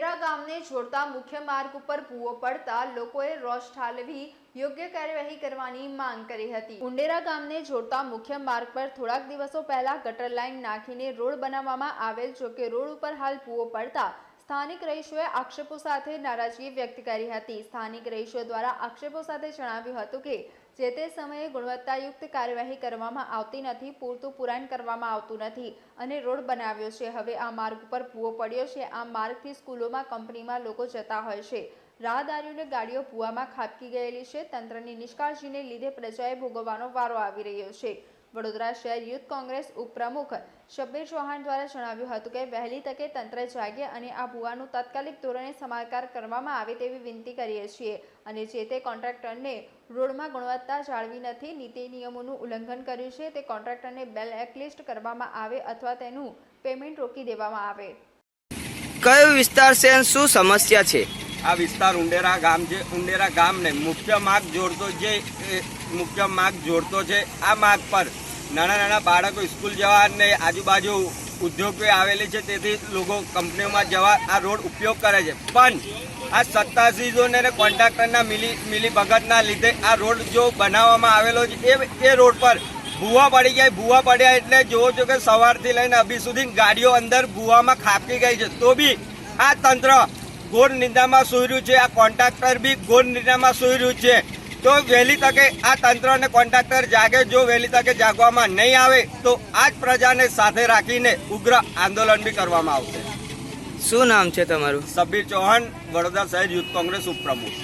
ગામને જોડતા મુખ્ય માર્ગ ઉપર ભૂવો પડતા લોકોએ રોષ ઠાલવી યોગ્ય કાર્યવાહી કરવાની માંગ કરી હતી. ઉંડેરા ગામને જોડતા મુખ્ય માર્ગ પર થોડાક દિવસો પહેલા ગટર લાઇન નાખીને રોડ બનાવવામાં આવેલ જોકે રોડ ઉપર હાલ ભૂવો પડતા સ્થાનિક રહીશોએ આક્ષેપો સાથે નારાજગી વ્યક્ત કરી હતી. સ્થાનિક રહીશો દ્વારા આક્ષેપો સાથે જણાવ્યું હતું કે, જે તે સમયે ગુણવત્તાયુક્ત કાર્યવાહી કરવામાં આવતી નથી, પૂરતું પુરાણ કરવામાં આવતું નથી અને રોડ બનાવ્યો છે. હવે આ માર્ગ ઉપર ભૂવો પડ્યો છે. આ માર્ગથી સ્કૂલોમાં, કંપનીમાં લોકો જતા હોય છે. રાહદારીઓને ગાડીઓ ભૂવામાં ખાબકી ગયેલી છે. તંત્રની નિષ્કાળજીને લીધે પ્રજાએ ભોગવવાનો વારો આવી રહ્યો છે. વડોદરા શહેર યુથ કોંગ્રેસ ઉપપ્રમુખ શબ્બીર ચૌહાણ દ્વારા જણાવ્યું હતું કે વહેલી તકે તંત્ર જાગે અને આ ભૂવાનું તાત્કાલિક ધોરણે સમારકાર કરવામાં આવે તેવી વિનંતી કરીએ છીએ અને જે તે કોન્ટ્રાક્ટરને રોડમાં ગુણવત્તા જાળવી નથી નીતિ નિયમોનું ઉલ્લંઘન કર્યું છે તે કોન્ટ્રાક્ટરને બેલ એકલિસ્ટ કરવામાં આવે અથવા તેનું પેમેન્ટ રોકી દેવામાં આવે. કયો વિસ્તાર છે શું સમસ્યા છે? આ વિસ્તાર ઉંડેરા ગામ છે ઉંડેરા ગામને મુખ્ય માર્ગ જોડતો જે મુખ્ય માર્ગ જોડતો છે આ માર્ગ પર નાના નાના બાળકો સ્કૂલ જવા અને આજુબાજુ ઉદ્યોગો આવેલી છે, તેથી લોકો કંપનીઓમાં જવા આ રોડ ઉપયોગ કરે છે. પણ આ સત્તાધીશોને અને કોન્ટ્રાક્ટરના મિલી મિલી ભગતના લીધે આ રોડ જો બનાવવામાં આવેલો છે, એ એ રોડ પર ભૂવા પડી ગયા. ભૂવા પડ્યા એટલે જોવો છો કે સવારથી લઈને અભી સુધી ગાડીઓ અંદર ભૂવામાં ખાપકી ગઈ છે. તો બી આ તંત્ર ઘોર નિંદામાં સુઈ રહ્યું છે, આ કોન્ટ્રાક્ટર બી ઘોર નિંદામાં સુઈ રહ્યું છે. તો વહેલી તકે આ તંત્ર અને કોન્ટ્રાક્ટર જાગે જો વહેલી તકે જાગવામાં નહીં આવે તો આ જ પ્રજાને સાથે રાખીને ઉગ્ર આંદોલન બી કરવામાં આવશે. શું નામ છે તમારું? સબીર ચૌહાણ વડોદરા શહેર યુથ કોંગ્રેસ ઉપપ્રમુખ.